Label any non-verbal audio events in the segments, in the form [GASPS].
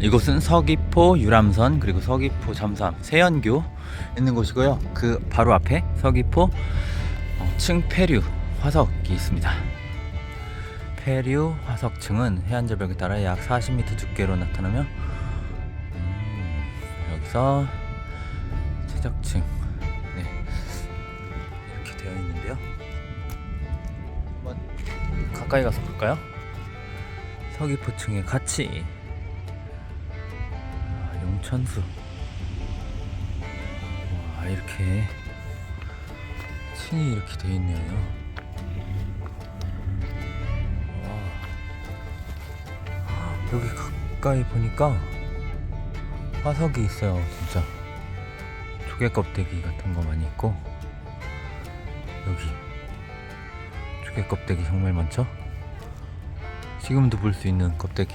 이곳은 서귀포 유람선 그리고 서귀포 잠수함 세연교 있는 곳이고요. 그 바로 앞에 서귀포 어, 층폐류 화석이 있습니다. 폐류 화석층은 해안절벽에 따라 약 40m 두께로 나타나며 음, 여기서 최적층 네, 이렇게 되어 있는데요. 한번 가까이 가서 볼까요? 아, 용 천수 와 이렇게 층이 이렇게 되어 있네요. 와. 여기 가까이 보니까 화석이 있어요, 진짜. 조개 껍데기 같은 거 많이 있고 여기 조개 껍데기 정말 많죠? 지금도 볼 수 있는 껍데기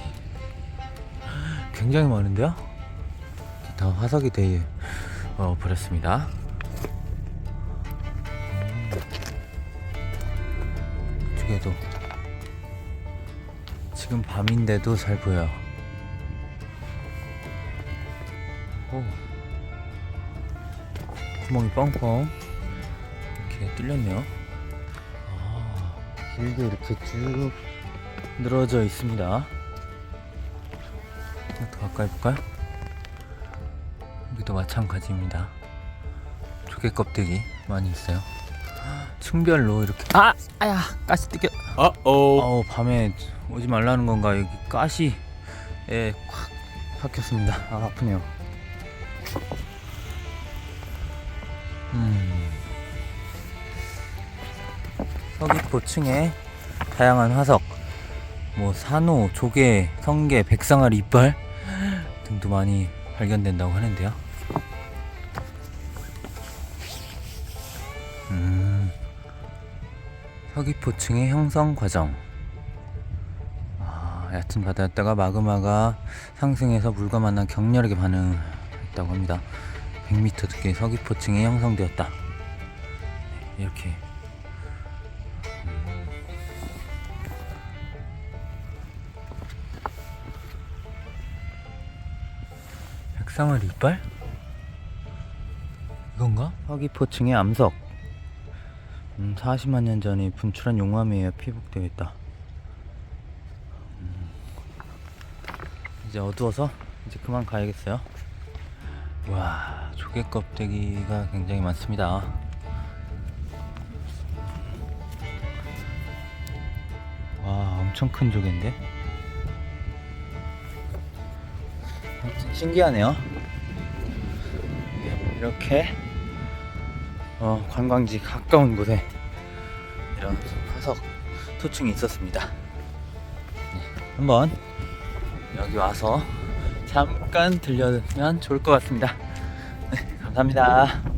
[GASPS] 굉장히 많은데요? 다 화석이 되어 어, 버렸습니다. 음. 이쪽에도 지금 밤인데도 잘 보여요. 오. 구멍이 뻥뻥 이렇게 뚫렸네요. 아, 길게 이렇게 쭉 늘어져 있습니다. 더 가까이 볼까요? 여기도 마찬가지입니다. 조개 껍데기 많이 있어요. 층별로 이렇게 아, 아야, 가시 뜯겨. 어어. 어우 밤에 오지 말라는 건가? 여기 가시에 콱 박혔습니다. 아 아프네요. 음. 서귀포 층에 다양한 화석 뭐 산호, 조개, 성게, 백상아리 이빨 등도 많이 발견된다고 하는데요 음 서귀포층의 형성 과정. 아, 얕은 바다였다가 마그마가 상승해서 물과 만나 격렬하게 반응했다고 합니다. 100m 두께의 서귀포층이 형성되었다. 네, 이렇게. 음. 백상아리 이빨? 이건가? 서귀포층의 암석. 음, 40만 년 전에 분출한 용암에 피복되어 있다. 음, 이제 어두워서 이제 그만 가야겠어요. 와, 조개 껍데기가 굉장히 많습니다. 와, 엄청 큰 조개인데? 아무튼 신기하네요. 이렇게 어, 관광지 가까운 곳에 이런 화석 토층이 있었습니다. 네, 한번 여기 와서 잠깐 들려면 좋을 것 같습니다. 네, 감사합니다.